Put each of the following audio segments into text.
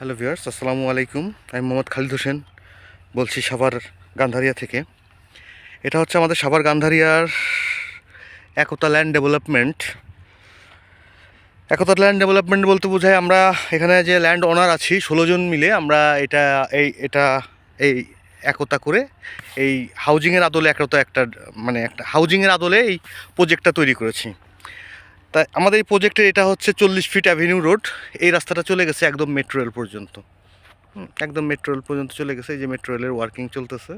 Hello viewers, আসসালামু আলাইকুম। আমি মোহাম্মদ খালিদ হোসেন বলছি সাভার গান্ধারিয়া থেকে। এটা হচ্ছে আমাদের Savar গান্ধারিয়ার Ekta land development. Ekta land development বলতে বোঝায় আমরা এখানে যে ল্যান্ড ওনার আছি, ষোলো জন মিলে আমরা এটা, এই এটা, এই একতা করে এই হাউজিংয়ের আদলে একতা একটা মানে একটা হাউজিংয়ের আদলে এই প্রজেক্টটা তৈরি করেছি। তাই আমাদের এই প্রজেক্টের এটা হচ্ছে চল্লিশ ফিট অ্যাভিনিউ রোড এই রাস্তাটা চলে গেছে একদম মেট্রো রেল পর্যন্ত। একদম মেট্রো রেল পর্যন্ত চলে গেছে। এই যে মেট্রো রেলের ওয়ার্কিং চলতেছে।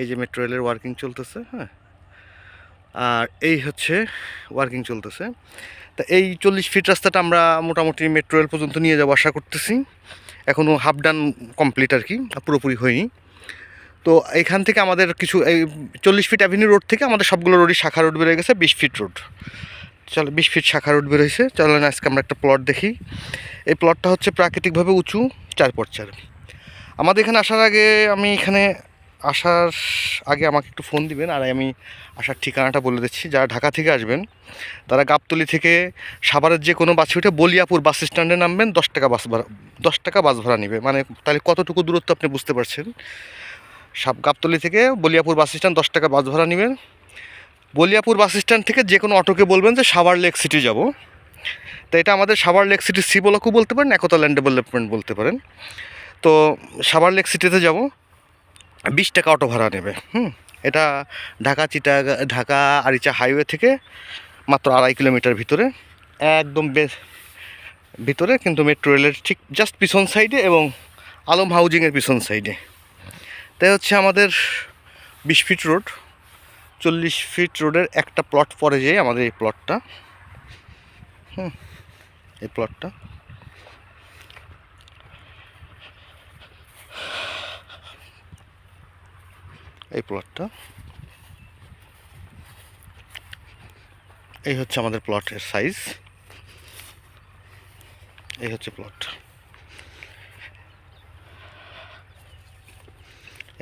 এই যে মেট্রো রেলের ওয়ার্কিং চলতেছে হ্যাঁ। আর এই হচ্ছে ওয়ার্কিং চলতেছে। তা এই চল্লিশ ফিট রাস্তাটা আমরা মোটামুটি মেট্রো রেল পর্যন্ত নিয়ে যাব আশা করতেছি। এখনও হাফ ডান কমপ্লিট আর কি পুরোপুরি হয়নি। তো এখান থেকে আমাদের কিছু, এই চল্লিশ ফিট অ্যাভিনিউ রোড থেকে আমাদের সবগুলো রোডই শাখা রোড বেরোয় গেছে, বিশ ফিট রোড চলো, বিশ ফিট শাখা রোড বেরোয়েছে চলেন আজকে আমরা একটা প্লট দেখি। এই প্লটটা হচ্ছে প্রাকৃতিকভাবে উঁচু চার পর চার আমাদের এখানে আসার আগে আমি এখানে আসার আগে আমাকে একটু ফোন দিবেন, আর আমি আসার ঠিকানাটা বলে দিচ্ছি। যারা ঢাকা থেকে আসবেন, তারা গাবতলি থেকে সাভারের যে কোনো বাসে উঠে বলিয়াপুর বাস স্ট্যান্ডে নামবেন, দশ টাকা বাস ভাড়া, দশ টাকা বাস ভাড়া নেবে। মানে তাহলে কতটুকু দূরত্ব আপনি বুঝতে পারছেন? সাব গাবতলি থেকে বলিয়াপুর বাস স্ট্যান্ড দশ টাকা বাস ভাড়া নেবেন। বলিয়াপুর বাস স্ট্যান্ড থেকে যে কোনো অটোকে বলবেন যে সাভার লেক সিটি যাব। তো এটা আমাদের সাভার লেক সিটি সি ব্লকও বলতে পারেন, একতা ল্যান্ড ডেভেলপমেন্ট বলতে পারেন। তো সাভার লেক সিটিতে যাব, বিশ টাকা অটো ভাড়া নেবে, হুম? এটা ঢাকা চিটা ঢাকা আরিচা হাইওয়ে থেকে মাত্র আড়াই কিলোমিটার ভিতরে, একদম বেশ ভিতরে কিন্তু মেট্রো রেলের ঠিক জাস্ট পিছন সাইডে এবং আলম হাউজিংয়ের পিছন সাইডে। তাই হচ্ছে আমাদের বিশ ফিট রোড চল্লিশ ফিট রোডের একটা প্লট পরে যেয়ে আমাদের এই প্লটটা হুম, এই প্লটটা এই প্লটটা এই হচ্ছে আমাদের প্লটের সাইজ এই হচ্ছে প্লট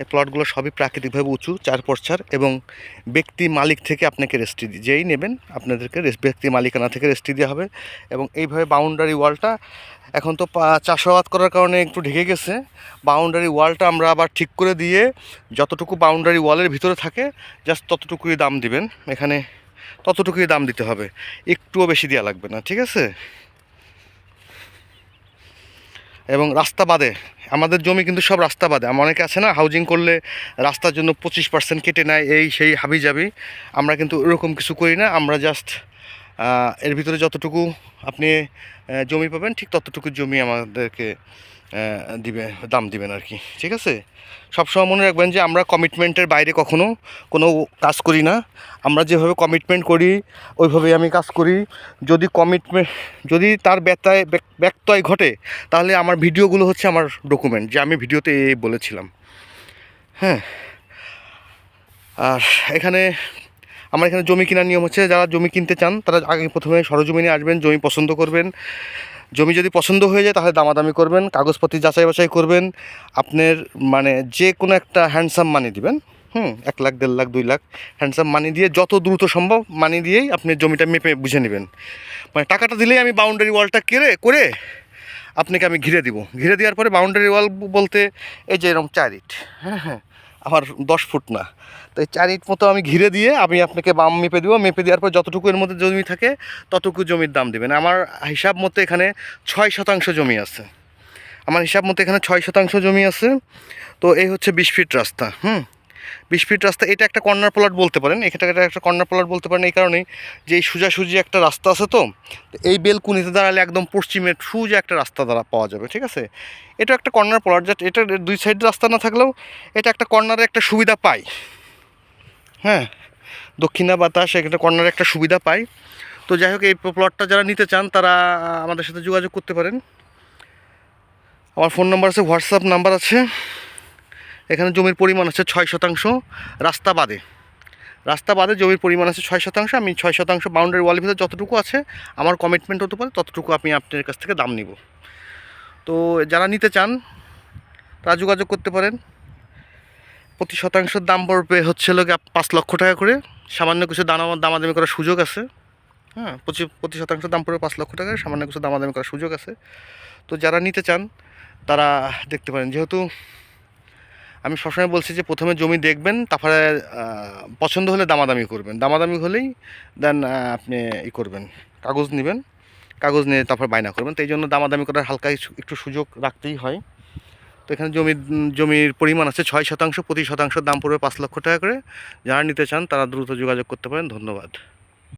এই প্লটগুলো সবই প্রাকৃতিকভাবে উঁচু চার পর চার এবং ব্যক্তি মালিক থেকে আপনাকে রেস্ট্রি যেই নেবেন আপনাদেরকে ব্যক্তি মালিকানা থেকে রেস্ট্রি দেওয়া হবে এবং এইভাবে বাউন্ডারি ওয়ালটা এখন তো চাষাবাদ করার কারণে একটু ঢেকে গেছে। বাউন্ডারি ওয়ালটা আমরা আবার ঠিক করে দিয়ে যতটুকু বাউন্ডারি ওয়ালের ভিতরে থাকে জাস্ট ততটুকুই দাম দিবেন। এখানে ততটুকুই দাম দিতে হবে। একটুও বেশি দেওয়া লাগবে না, ঠিক আছে? এবং রাস্তা বাদে আমাদের জমি কিন্তু সব রাস্তা বাদে। আমার অনেকে আছে না হাউজিং করলে রাস্তার জন্য পঁচিশ পার্সেন্ট কেটে নেয়, এই সেই হাবি যাবি আমরা কিন্তু এরকম কিছু করি না, আমরা জাস্ট এর ভিতরে যতটুকু আপনি জমি পাবেন, ঠিক ততটুকু জমি আমাদেরকে দিবে, দাম দিবেন আর কি, ঠিক আছে? সবসময় মনে রাখবেন যে আমরা কমিটমেন্টের বাইরে কখনো কোনো কাজ করি না। আমরা যেভাবে কমিটমেন্ট করি, ওইভাবেই আমি কাজ করি। যদি কমিটমেন্ট যদি তার ব্যত্যয়, ব্যক- ব্যত্যয় ঘটে, তাহলে আমার ভিডিওগুলো হচ্ছে আমার ডকুমেন্ট যে আমি ভিডিওতে বলেছিলাম। হ্যাঁ? আর এখানে আমার এখানে জমি কেনার নিয়ম হচ্ছে, যারা জমি কিনতে চান, তারা আগে প্রথমে সরজমিনে আসবেন, জমি পছন্দ করবেন। জমি যদি পছন্দ হয়ে যায়, তাহলে দামাদামি করবেন, কাগজপত্র যাচাই বাছাই করবেন, আপনার মানে যে কোনো একটা হ্যান্ডসাম মানি দিবেন, হুম, এক লাখ, দেড় লাখ, দুই লাখ হ্যান্ডসাম মানি দিয়ে যত দ্রুত সম্ভব মানি দিয়েই আপনি জমিটা মেপে বুঝে নেবেন। মানে টাকাটা দিলেই আমি বাউন্ডারি ওয়ালটা কেড়ে, করে আপনাকে আমি ঘিরে দিব। ঘিরে দেওয়ার পরে বাউন্ডারি ওয়াল বলতে এই যে এরকম চার ইট হ্যাঁ হ্যাঁ আমার দশ ফুট না। তো এই চার ইট মতো আমি ঘিরে দিয়ে আমি আপনাকে বাম মেপে দেবো। মেপে দেওয়ার পর যতটুকু এর মধ্যে জমি থাকে, ততটুকু জমির দাম দেবেন। আমার হিসাব মতো এখানে ছয় শতাংশ জমি আছে। আমার হিসাব মতো এখানে ছয় শতাংশ জমি আছে। তো এই হচ্ছে বিশ ফিট রাস্তা, হুম? বিশ ফিট রাস্তা, এটা একটা কর্নার প্লট বলতে পারেন এটা একটা কর্নার প্লট বলতে পারেন এই কারণেই যে এই সোজাসুজি একটা রাস্তা আছে তো এই বেলকুনিতে দাঁড়ালে একদম পশ্চিমের সোজা একটা রাস্তা দ্বারা পাওয়া যাবে, ঠিক আছে? এটা একটা কর্নার প্লট, জাস্ট এটা দুই সাইড রাস্তা না থাকলেও এটা একটা কর্নারে একটা সুবিধা পাই হ্যাঁ দক্ষিণা বাতাস একটা কর্নারে একটা সুবিধা পাই তো যাই হোক, এই প্লটটা যারা নিতে চান, তারা আমাদের সাথে যোগাযোগ করতে পারেন। আমার ফোন নাম্বার আছে হোয়াটসঅ্যাপ নাম্বার আছে। এখানে জমির পরিমাণ আছে ছয় শতাংশ রাস্তা বাদে। রাস্তা বাদে জমির পরিমাণ আছে ছয় শতাংশ, আমি ছয় শতাংশ বাউন্ডারি ওয়ালের ভিতরে যতটুকু আছে, আমার কমিটমেন্ট হতে পারে, ততটুকু আমি আপনার কাছ থেকে দাম নিব। তো যারা নিতে চান, তারা যোগাযোগ করতে পারেন। প্রতি শতাংশের দাম পড়বে হচ্ছে লোক পাঁচ লক্ষ টাকা করে। সামান্য কিছু দানা দামাদামি করার সুযোগ আছে। হ্যাঁ প্রতি প্রতি শতাংশ দাম পড়বে পাঁচ লক্ষ টাকা, সামান্য কিছু দামাদামি করার সুযোগ আছে। তো যারা নিতে চান, তারা দেখতে পারেন। যেহেতু আমি সবসময় বলছি যে প্রথমে জমি দেখবেন, তারপরে পছন্দ হলে দামাদামি করবেন। দামাদামি হলেই দেন আপনি ই করবেন, কাগজ নেবেন, কাগজ নিয়ে তারপর বায়না করবেন। তো এই জন্য দামাদামি করার হালকা একটু সুযোগ রাখতেই হয়। তো এখানে জমির জমির পরিমাণ আছে ছয় শতাংশ, প্রতি শতাংশ দাম পড়বে পাঁচ লক্ষ টাকা করে। যারা নিতে চান তারা দ্রুত যোগাযোগ করতে পারেন। ধন্যবাদ।